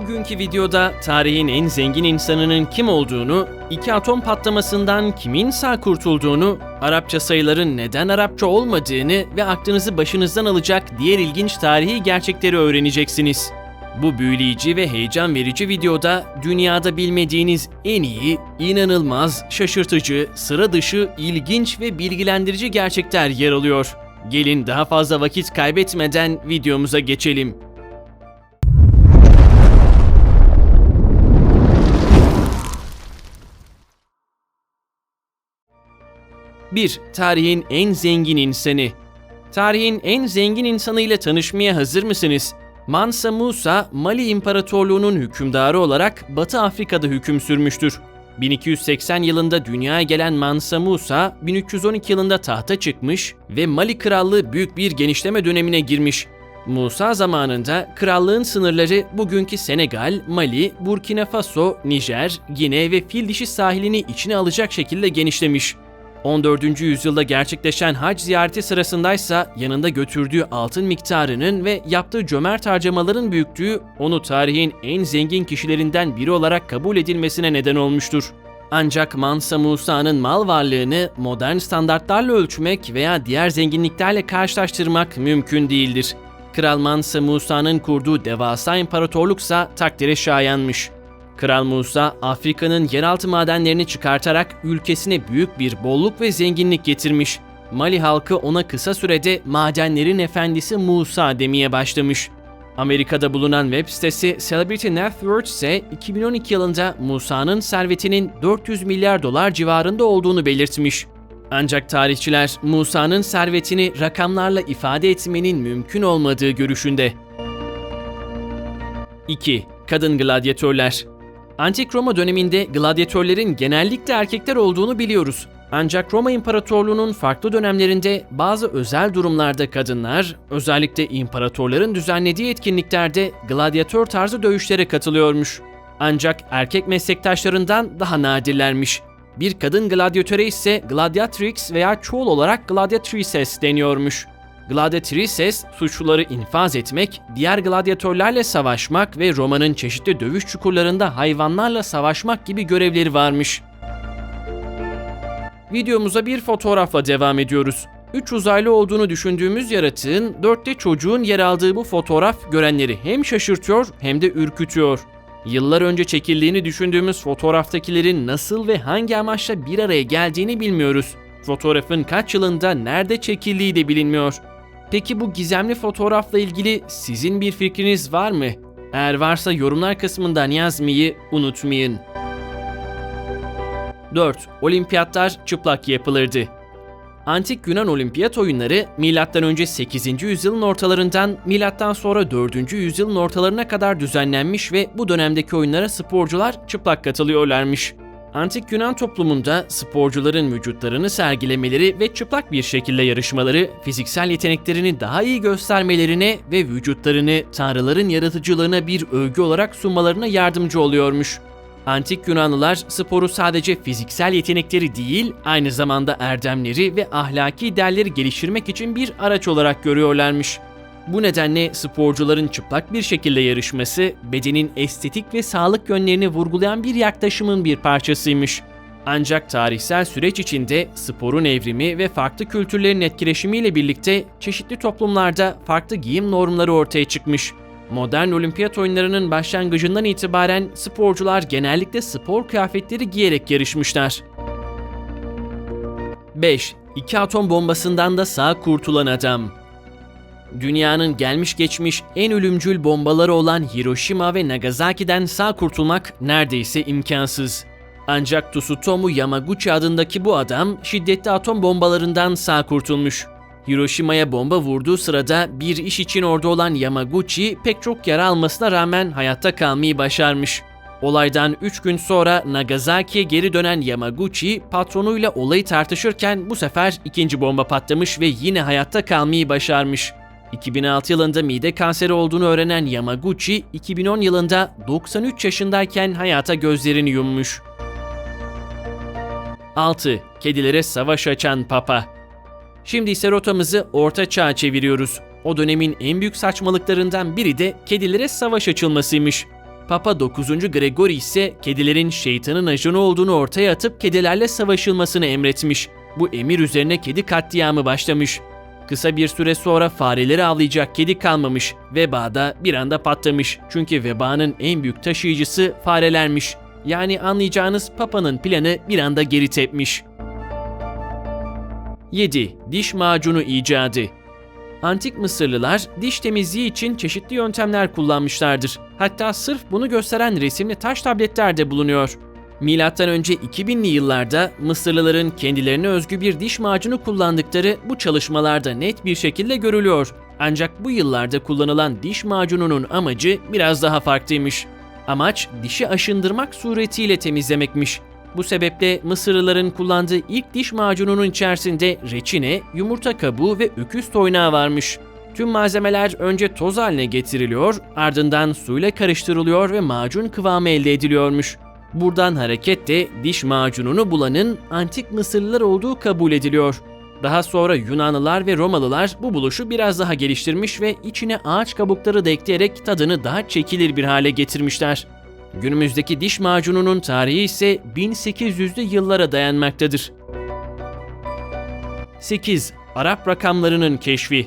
Bugünkü videoda tarihin en zengin insanının kim olduğunu, iki atom patlamasından kimin sağ kurtulduğunu, Arapça sayıların neden Arapça olmadığını ve aklınızı başınızdan alacak diğer ilginç tarihi gerçekleri öğreneceksiniz. Bu büyüleyici ve heyecan verici videoda dünyada bilmediğiniz en iyi, inanılmaz, şaşırtıcı, sıra dışı, ilginç ve bilgilendirici gerçekler yer alıyor. Gelin daha fazla vakit kaybetmeden videomuza geçelim. 1. Tarihin en zengin insanı. Tarihin en zengin insanı ile tanışmaya hazır mısınız? Mansa Musa, Mali İmparatorluğu'nun hükümdarı olarak Batı Afrika'da hüküm sürmüştür. 1280 yılında dünyaya gelen Mansa Musa, 1312 yılında tahta çıkmış ve Mali Krallığı büyük bir genişleme dönemine girmiş. Musa zamanında krallığın sınırları bugünkü Senegal, Mali, Burkina Faso, Nijer, Gine ve Fil dişi sahilini içine alacak şekilde genişlemiş. 14. yüzyılda gerçekleşen hac ziyareti sırasındaysa yanında götürdüğü altın miktarının ve yaptığı cömert harcamaların büyüklüğü onu tarihin en zengin kişilerinden biri olarak kabul edilmesine neden olmuştur. Ancak Mansa Musa'nın mal varlığını modern standartlarla ölçmek veya diğer zenginliklerle karşılaştırmak mümkün değildir. Kral Mansa Musa'nın kurduğu devasa imparatorluksa takdire şayanmış. Kral Musa, Afrika'nın yeraltı madenlerini çıkartarak ülkesine büyük bir bolluk ve zenginlik getirmiş. Mali halkı ona kısa sürede madenlerin efendisi Musa demeye başlamış. Amerika'da bulunan web sitesi Celebrity Net Worth ise 2012 yılında Musa'nın servetinin 400 milyar dolar civarında olduğunu belirtmiş. Ancak tarihçiler Musa'nın servetini rakamlarla ifade etmenin mümkün olmadığı görüşünde. 2. Kadın gladyatörler Antik Roma döneminde gladyatörlerin genellikle erkekler olduğunu biliyoruz. Ancak Roma İmparatorluğu'nun farklı dönemlerinde bazı özel durumlarda kadınlar, özellikle imparatorların düzenlediği etkinliklerde gladyatör tarzı dövüşlere katılıyormuş. Ancak erkek meslektaşlarından daha nadirlermiş. Bir kadın gladyatöre ise gladiatrix veya çoğul olarak gladiatrices deniyormuş. Gladiatrices, suçluları infaz etmek, diğer gladyatörlerle savaşmak ve Roma'nın çeşitli dövüş çukurlarında hayvanlarla savaşmak gibi görevleri varmış. Videomuza bir fotoğrafla devam ediyoruz. Üç uzaylı olduğunu düşündüğümüz yaratığın dörtte çocuğun yer aldığı bu fotoğraf görenleri hem şaşırtıyor hem de ürkütüyor. Yıllar önce çekildiğini düşündüğümüz fotoğraftakilerin nasıl ve hangi amaçla bir araya geldiğini bilmiyoruz. Fotoğrafın kaç yılında nerede çekildiği de bilinmiyor. Peki bu gizemli fotoğrafla ilgili sizin bir fikriniz var mı? Eğer varsa yorumlar kısmından yazmayı unutmayın. 4. Olimpiyatlar çıplak yapılırdı. Antik Yunan Olimpiyat oyunları M.Ö. 8. yüzyılın ortalarından sonra 4. yüzyılın ortalarına kadar düzenlenmiş ve bu dönemdeki oyunlara sporcular çıplak katılıyorlarmış. Antik Yunan toplumunda sporcuların vücutlarını sergilemeleri ve çıplak bir şekilde yarışmaları, fiziksel yeteneklerini daha iyi göstermelerine ve vücutlarını tanrıların yaratıcılığına bir övgü olarak sunmalarına yardımcı oluyormuş. Antik Yunanlılar sporu sadece fiziksel yetenekleri değil, aynı zamanda erdemleri ve ahlaki değerleri geliştirmek için bir araç olarak görüyorlarmış. Bu nedenle sporcuların çıplak bir şekilde yarışması, bedenin estetik ve sağlık yönlerini vurgulayan bir yaklaşımın bir parçasıymış. Ancak tarihsel süreç içinde sporun evrimi ve farklı kültürlerin etkileşimiyle birlikte çeşitli toplumlarda farklı giyim normları ortaya çıkmış. Modern olimpiyat oyunlarının başlangıcından itibaren sporcular genellikle spor kıyafetleri giyerek yarışmışlar. 5. İki atom bombasından da sağ kurtulan adam. Dünyanın gelmiş geçmiş en ölümcül bombaları olan Hiroşima ve Nagasaki'den sağ kurtulmak neredeyse imkansız. Ancak Tsutomu Yamaguchi adındaki bu adam şiddetli atom bombalarından sağ kurtulmuş. Hiroşima'ya bomba vurduğu sırada bir iş için orada olan Yamaguchi pek çok yara almasına rağmen hayatta kalmayı başarmış. Olaydan 3 gün sonra Nagasaki'ye geri dönen Yamaguchi patronuyla olayı tartışırken bu sefer ikinci bomba patlamış ve yine hayatta kalmayı başarmış. 2006 yılında mide kanseri olduğunu öğrenen Yamaguchi, 2010 yılında 93 yaşındayken hayata gözlerini yummuş. 6. Kedilere savaş açan Papa Şimdi ise rotamızı Orta Çağ'a çeviriyoruz. O dönemin en büyük saçmalıklarından biri de kedilere savaş açılmasıymış. Papa 9. Gregory ise kedilerin şeytanın ajanı olduğunu ortaya atıp kedilerle savaşılmasını emretmiş. Bu emir üzerine kedi katliamı başlamış. Kısa bir süre sonra fareleri avlayacak kedi kalmamış. Veba da bir anda patlamış. Çünkü vebanın en büyük taşıyıcısı farelermiş. Yani anlayacağınız Papa'nın planı bir anda geri tepmiş. 7. Diş macunu icadı Antik Mısırlılar diş temizliği için çeşitli yöntemler kullanmışlardır. Hatta sırf bunu gösteren resimli taş tabletler de bulunuyor. Milattan önce 2000'li yıllarda Mısırlıların kendilerine özgü bir diş macunu kullandıkları bu çalışmalarda net bir şekilde görülüyor. Ancak bu yıllarda kullanılan diş macununun amacı biraz daha farklıymış. Amaç dişi aşındırmak suretiyle temizlemekmiş. Bu sebeple Mısırlıların kullandığı ilk diş macununun içerisinde reçine, yumurta kabuğu ve öküz toynağı varmış. Tüm malzemeler önce toz haline getiriliyor, ardından suyla karıştırılıyor ve macun kıvamı elde ediliyormuş. Buradan hareketle diş macununu bulanın antik Mısırlılar olduğu kabul ediliyor. Daha sonra Yunanlılar ve Romalılar bu buluşu biraz daha geliştirmiş ve içine ağaç kabukları da ekleyerek tadını daha çekilir bir hale getirmişler. Günümüzdeki diş macununun tarihi ise 1800'lü yıllara dayanmaktadır. 8. Arap rakamlarının keşfi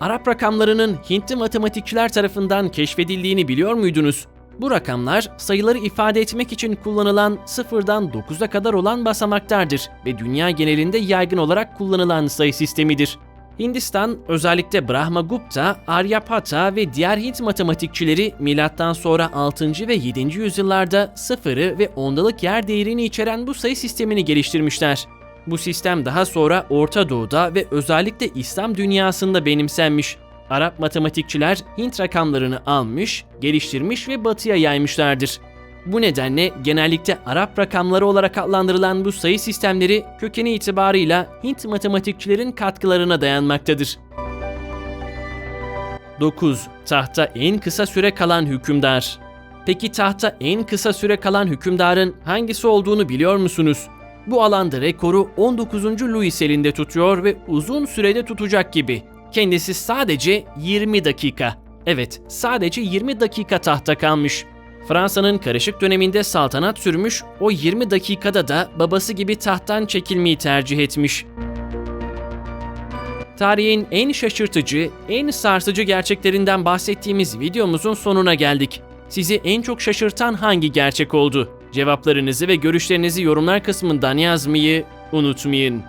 Arap rakamlarının Hintli matematikçiler tarafından keşfedildiğini biliyor muydunuz? Bu rakamlar sayıları ifade etmek için kullanılan sıfırdan 9'a kadar olan basamaklardır ve dünya genelinde yaygın olarak kullanılan sayı sistemidir. Hindistan özellikle Brahmagupta, Aryabhata ve diğer Hint matematikçileri milattan sonra 6. ve 7. yüzyıllarda sıfırı ve ondalık yer değerini içeren bu sayı sistemini geliştirmişler. Bu sistem daha sonra Orta Doğu'da ve özellikle İslam dünyasında benimsenmiş. Arap matematikçiler Hint rakamlarını almış, geliştirmiş ve batıya yaymışlardır. Bu nedenle genellikle Arap rakamları olarak adlandırılan bu sayı sistemleri kökeni itibarıyla Hint matematikçilerin katkılarına dayanmaktadır. 9. Tahta en kısa süre kalan hükümdar. Peki tahta en kısa süre kalan hükümdarın hangisi olduğunu biliyor musunuz? Bu alanda rekoru 19. Louis elinde tutuyor ve uzun sürede tutacak gibi. Kendisi sadece 20 dakika. Evet, sadece 20 dakika tahta kalmış. Fransa'nın karışık döneminde saltanat sürmüş, o 20 dakikada da babası gibi tahttan çekilmeyi tercih etmiş. Tarihin en şaşırtıcı, en sarsıcı gerçeklerinden bahsettiğimiz videomuzun sonuna geldik. Sizi en çok şaşırtan hangi gerçek oldu? Cevaplarınızı ve görüşlerinizi yorumlar kısmından yazmayı unutmayın.